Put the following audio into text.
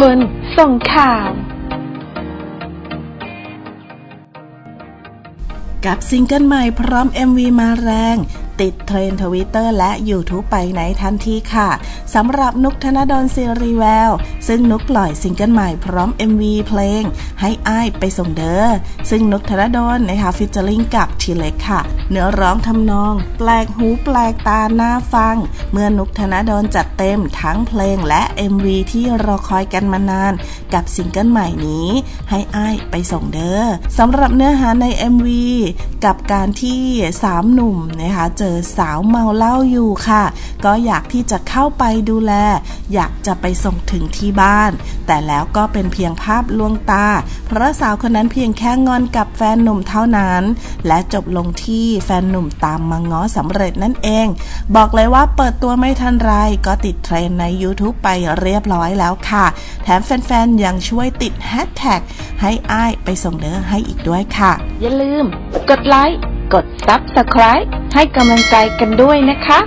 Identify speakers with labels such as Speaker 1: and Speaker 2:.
Speaker 1: คนส่งข่าว
Speaker 2: กับซิงเกิลใหม่พร้อม MV มาแรง ติดเทรนทวิตเตอร์และ YouTube ไปในทันทีค่ะสำหรับนุกธนดลซีรีแวว ซึ่งนุกปล่อยซิงเกิลใหม่พร้อม MV เพลง ให้อ้ายไปส่งเด้อซึ่งนุกธนดลนะคะฟิชเจอริงกับทีเล็กค่ะ เนื้อร้องทำนอง แปลกหูแปลกตาหน้าฟัง เมื่อนุกธนดลจัดเต็มทั้งเพลงและ MV ที่รอคอยกันมานาน กับซิงเกิลใหม่นี้ ให้อ้ายไปส่งเด้อสำหรับเนื้อหาใน MV กับการที่สามหนุ่มนะคะเจอสาวเมาเหล้าอยู่ค่ะ ก็อยากที่จะเข้าไปดูแล อยากจะไปส่งถึงที่บ้าน แต่แล้วก็เป็นเพียงภาพลวงตา เพราะสาวคนนั้นเพียงแค่งอนกับแฟนหนุ่มเท่านั้น และจบลงที่แฟนหนุ่มตามมาง้อสำเร็จนั่นเอง บอกเลยว่าเปิดตัวไม่ทันไรก็ติดเทรนด์ใน YouTube ไปเรียบร้อยแล้วค่ะ แถมแฟนๆยังช่วยติดแฮชแท็กให้อ้ายไปส่งเด้อให้อีกด้วยค่ะ
Speaker 1: อย่าลืม กดไลค์ กด Subscribe ให้กำลังใจกันด้วยนะคะ